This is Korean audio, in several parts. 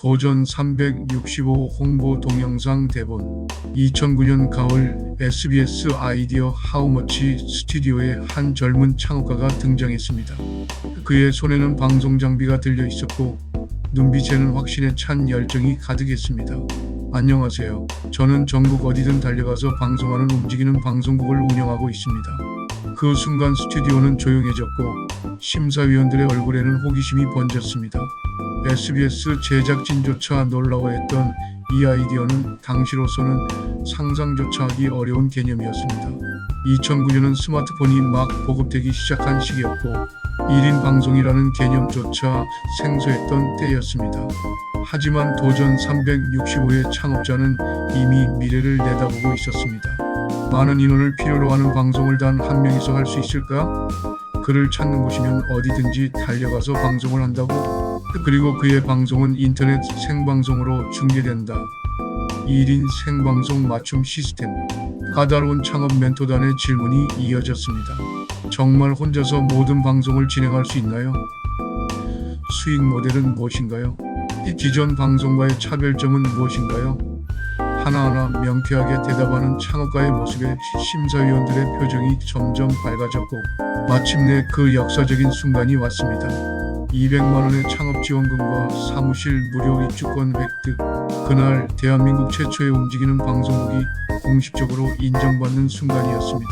도전 365 홍보 동영상 대본 2009년 가을 SBS 아이디어 하우머치 스튜디오에 한 젊은 창업가가 등장했습니다. 그의 손에는 방송 장비가 들려 있었고 눈빛에는 확신에 찬 열정이 가득했습니다. 안녕하세요. 저는 전국 어디든 달려가서 방송하는 움직이는 방송국을 운영하고 있습니다. 그 순간 스튜디오는 조용해졌고 심사위원들의 얼굴에는 호기심이 번졌습니다. SBS 제작진조차 놀라워했던 이 아이디어는 당시로서는 상상조차 하기 어려운 개념이었습니다. 2009년은 스마트폰이 막 보급되기 시작한 시기였고 1인 방송이라는 개념조차 생소했던 때였습니다. 하지만 도전 365의 창업자는 이미 미래를 내다보고 있었습니다. 많은 인원을 필요로 하는 방송을 단 한 명이서 할 수 있을까? 그를 찾는 곳이면 어디든지 달려가서 방송을 한다고? 그리고 그의 방송은 인터넷 생방송으로 중계된다. 1인 생방송 맞춤 시스템. 까다로운 창업 멘토단의 질문이 이어졌습니다. 정말 혼자서 모든 방송을 진행할 수 있나요? 수익 모델은 무엇인가요? 이 기존 방송과의 차별점은 무엇인가요? 하나하나 명쾌하게 대답하는 창업가의 모습에 심사위원들의 표정이 점점 밝아졌고 마침내 그 역사적인 순간이 왔습니다. 200만 원의 창업 지원금과 사무실 무료 입주권 획득. 그날 대한민국 최초의 움직이는 방송국이 공식적으로 인정받는 순간이었습니다.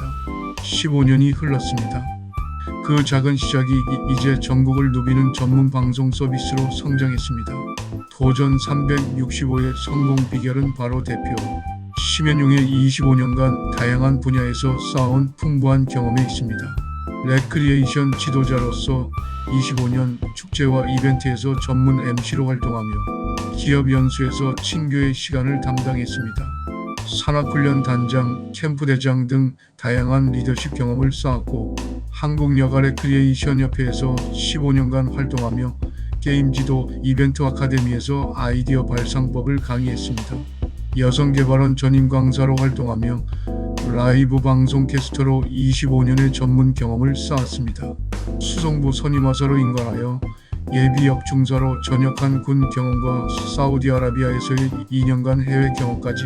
15년이 흘렀습니다. 그 작은 시작이 이- 이제 전국을 누비는 전문 방송 서비스로 성장했습니다. 도전 365의 성공 비결은 바로 대표 심연용의 25년간 다양한 분야에서 쌓아온 풍부한 경험에 있습니다. 레크리에이션 지도자로서 25년 축제와 이벤트에서 전문 MC로 활동하며 기업 연수에서 친교의 시간을 담당했습니다. 산악훈련 단장, 캠프대장 등 다양한 리더십 경험을 쌓았고 한국 여가 레크리에이션 협회에서 15년간 활동하며 게임 지도 이벤트 아카데미에서 아이디어 발상법을 강의했습니다. 여성 개발원 전임 강사로 활동하며 라이브 방송 캐스터로 25년의 전문 경험을 쌓았습니다. 수송부 선임화사로 인관하여 예비 역 중사로 전역한 군 경험과 사우디아라비아에서의 2년간 해외 경험까지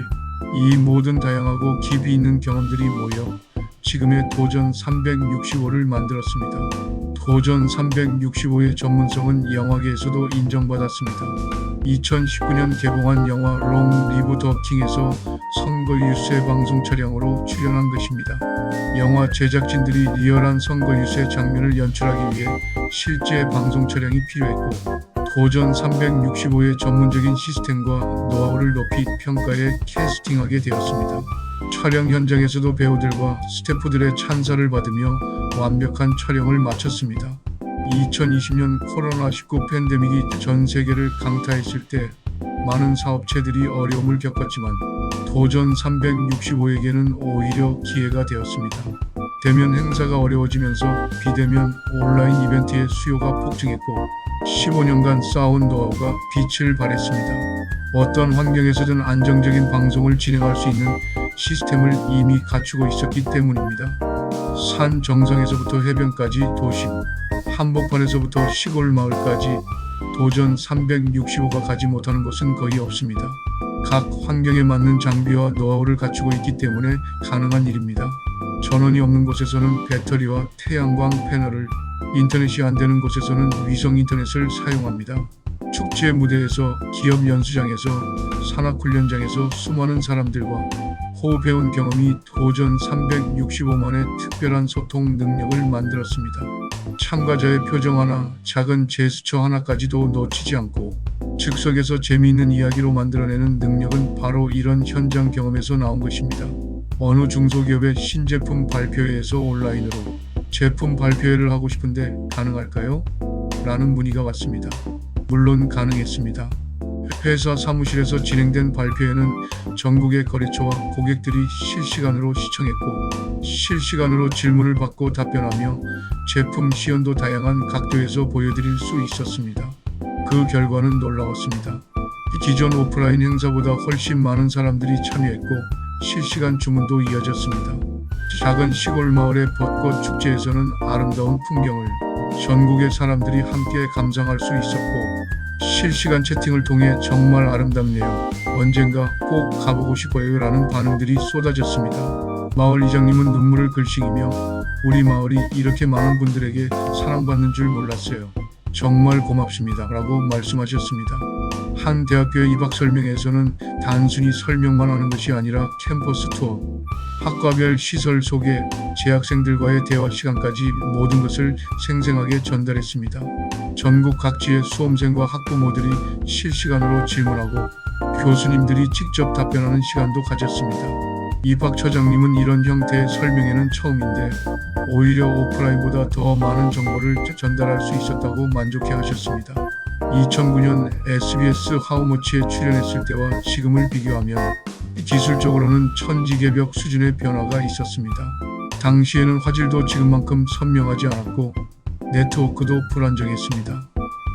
이 모든 다양하고 깊이 있는 경험들이 모여 지금의 도전 365를 만들었습니다. 도전 365의 전문성은 영화계에서도 인정받았습니다. 2019년 개봉한 영화 롱 리브 더 킹에서 선거 유세 방송 촬영으로 출연한 것입니다. 영화 제작진들이 리얼한 선거 유세 장면을 연출하기 위해 실제 방송 촬영이 필요했고 도전 365의 전문적인 시스템과 노하우를 높이 평가해 캐스팅하게 되었습니다. 촬영 현장에서도 배우들과 스태프들의 찬사를 받으며 완벽한 촬영을 마쳤습니다. 2020년 코로나19 팬데믹이 전 세계를 강타했을 때 많은 사업체들이 어려움을 겪었지만 도전 365에게는 오히려 기회가 되었습니다. 대면 행사가 어려워지면서 비대면 온라인 이벤트의 수요가 폭증했고 15년간 쌓아온 노하우가 빛을 발했습니다. 어떤 환경에서든 안정적인 방송을 진행할 수 있는 시스템을 이미 갖추고 있었기 때문입니다. 산 정상에서부터 해변까지 도심, 한복판에서부터 시골 마을까지 도전 365가 가지 못하는 곳은 거의 없습니다. 각 환경에 맞는 장비와 노하우를 갖추고 있기 때문에 가능한 일입니다. 전원이 없는 곳에서는 배터리와 태양광 패널을, 인터넷이 안 되는 곳에서는 위성 인터넷을 사용합니다. 축제 무대에서, 기업 연수장에서, 산악훈련장에서 수많은 사람들과 호흡해온 경험이 도전 365만의 특별한 소통 능력을 만들었습니다. 참가자의 표정 하나, 작은 제스처 하나까지도 놓치지 않고 즉석에서 재미있는 이야기로 만들어내는 능력은 바로 이런 현장 경험에서 나온 것입니다. 어느 중소기업의 신제품 발표회에서 온라인으로 제품 발표회를 하고 싶은데 가능할까요? 라는 문의가 왔습니다. 물론 가능했습니다. 회사 사무실에서 진행된 발표회는 전국의 거래처와 고객들이 실시간으로 시청했고 실시간으로 질문을 받고 답변하며 제품 시연도 다양한 각도에서 보여드릴 수 있었습니다. 그 결과는 놀라웠습니다. 기존 오프라인 행사보다 훨씬 많은 사람들이 참여했고 실시간 주문도 이어졌습니다. 작은 시골 마을의 벚꽃 축제에서는 아름다운 풍경을 전국의 사람들이 함께 감상할 수 있었고 실시간 채팅을 통해 정말 아름답네요. 언젠가 꼭 가보고 싶어요. 라는 반응들이 쏟아졌습니다. 마을 이장님은 눈물을 글썽이며 우리 마을이 이렇게 많은 분들에게 사랑받는 줄 몰랐어요. 정말 고맙습니다. 라고 말씀하셨습니다. 한 대학교의 입학 설명에서는 단순히 설명만 하는 것이 아니라 캠퍼스 투어, 학과별 시설 소개, 재학생들과의 대화 시간까지 모든 것을 생생하게 전달했습니다. 전국 각지의 수험생과 학부모들이 실시간으로 질문하고 교수님들이 직접 답변하는 시간도 가졌습니다. 입학처장님은 이런 형태의 설명회는 처음인데 오히려 오프라인보다 더 많은 정보를 전달할 수 있었다고 만족해 하셨습니다. 2009년 SBS 하우머치에 출연했을 때와 지금을 비교하면 기술적으로는 천지개벽 수준의 변화가 있었습니다. 당시에는 화질도 지금만큼 선명하지 않았고 네트워크도 불안정했습니다.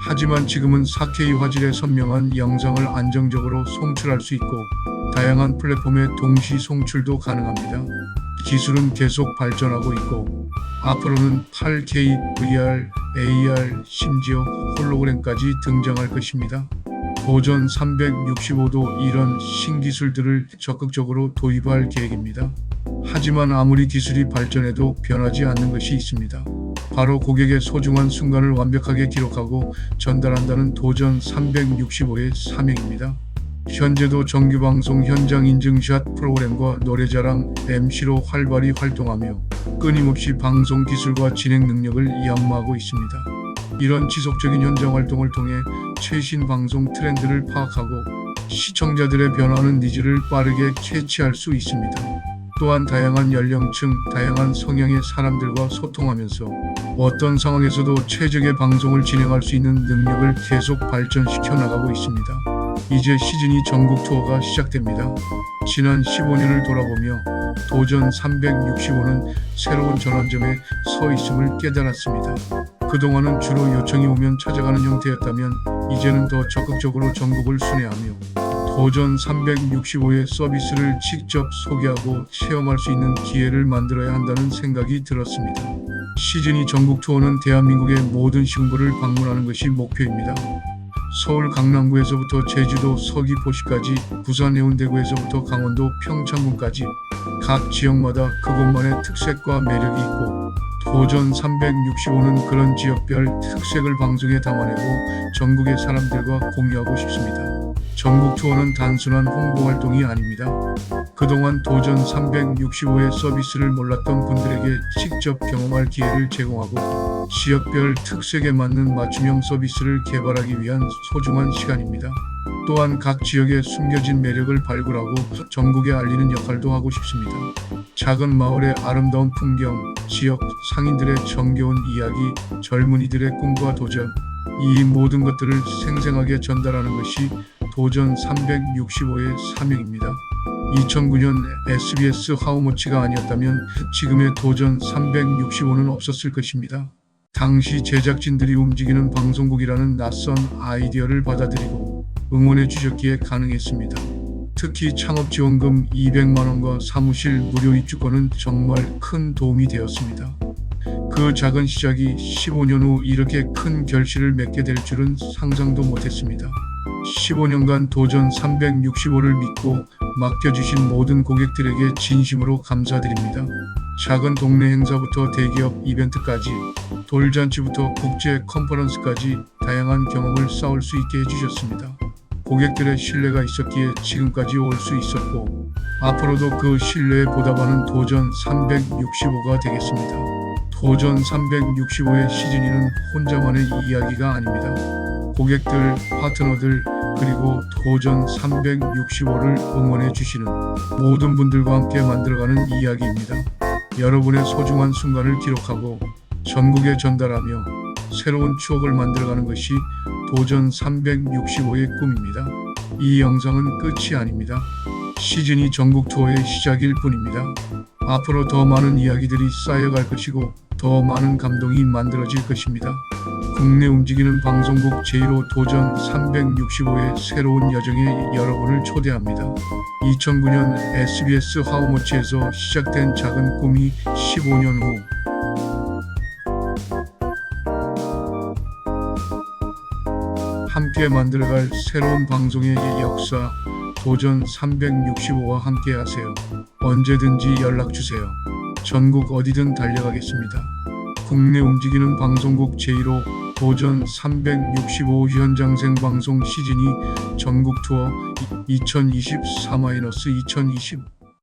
하지만 지금은 4K 화질의 선명한 영상을 안정적으로 송출할 수 있고 다양한 플랫폼의 동시 송출도 가능합니다. 기술은 계속 발전하고 있고 앞으로는 8K, VR, AR, 심지어 홀로그램까지 등장할 것입니다. 도전 365도 이런 신기술들을 적극적으로 도입할 계획입니다. 하지만 아무리 기술이 발전해도 변하지 않는 것이 있습니다. 바로 고객의 소중한 순간을 완벽하게 기록하고 전달한다는 도전 365의 사명입니다. 현재도 정규방송 현장 인증샷 프로그램과 노래자랑 MC로 활발히 활동하며 끊임없이 방송 기술과 진행 능력을 연마하고 있습니다. 이런 지속적인 현장 활동을 통해 최신 방송 트렌드를 파악하고 시청자들의 변화하는 니즈를 빠르게 캐치할 수 있습니다. 또한 다양한 연령층, 다양한 성향의 사람들과 소통하면서 어떤 상황에서도 최적의 방송을 진행할 수 있는 능력을 계속 발전시켜 나가고 있습니다. 이제 시즌이 전국 투어가 시작됩니다. 지난 15년을 돌아보며 도전 365는 새로운 전환점에 서 있음을 깨달았습니다. 그동안은 주로 요청이 오면 찾아가는 형태였다면 이제는 더 적극적으로 전국을 순회하며 도전 365의 서비스를 직접 소개하고 체험할 수 있는 기회를 만들어야 한다는 생각이 들었습니다. 시즌이 전국 투어는 대한민국의 모든 시군구를 방문하는 것이 목표입니다. 서울 강남구에서부터 제주도 서귀포시까지 부산 해운대구에서부터 강원도 평창군까지 각 지역마다 그곳만의 특색과 매력이 있고 도전 365는 그런 지역별 특색을 방송에 담아내고 전국의 사람들과 공유하고 싶습니다. 전국 투어는 단순한 홍보 활동이 아닙니다. 그동안 도전 365의 서비스를 몰랐던 분들에게 직접 경험할 기회를 제공하고 지역별 특색에 맞는 맞춤형 서비스를 개발하기 위한 소중한 시간입니다. 또한 각 지역의 숨겨진 매력을 발굴하고 전국에 알리는 역할도 하고 싶습니다. 작은 마을의 아름다운 풍경, 지역 상인들의 정겨운 이야기, 젊은이들의 꿈과 도전, 이 모든 것들을 생생하게 전달하는 것이 도전 365의 사명입니다. 2009년 SBS 하우머치가 아니었다면 지금의 도전 365는 없었을 것입니다. 당시 제작진들이 움직이는 방송국이라는 낯선 아이디어를 받아들이고 응원해 주셨기에 가능했습니다. 특히 창업 지원금 200만 원과 사무실 무료 입주권은 정말 큰 도움이 되었습니다. 그 작은 시작이 15년 후 이렇게 큰 결실을 맺게 될 줄은 상상도 못했습니다. 15년간 도전 365를 믿고 맡겨주신 모든 고객들에게 진심으로 감사드립니다. 작은 동네 행사부터 대기업 이벤트까지 돌잔치부터 국제 컨퍼런스까지 다양한 경험을 쌓을 수 있게 해주셨습니다. 고객들의 신뢰가 있었기에 지금까지 올 수 있었고 앞으로도 그 신뢰에 보답하는 도전 365가 되겠습니다. 도전 365의 시즌이는 혼자만의 이야기가 아닙니다. 고객들, 파트너들, 그리고 도전 365를 응원해 주시는 모든 분들과 함께 만들어가는 이야기입니다. 여러분의 소중한 순간을 기록하고 전국에 전달하며 새로운 추억을 만들어가는 것이 도전 365의 꿈입니다. 이 영상은 끝이 아닙니다. 시즌이 전국 투어의 시작일 뿐입니다. 앞으로 더 많은 이야기들이 쌓여갈 것이고 더 많은 감동이 만들어질 것입니다. 국내 움직이는 방송국 제1호 도전 365의 새로운 여정에 여러분을 초대합니다. 2009년 SBS 하우머치에서 시작된 작은 꿈이 15년 후 함께 만들어갈 새로운 방송의 역사 도전 365와 함께 하세요. 언제든지 연락 주세요. 전국 어디든 달려가겠습니다. 국내 움직이는 방송국 제1호 도전 365 현장 생 방송 시즌이 전국 투어 2024-2025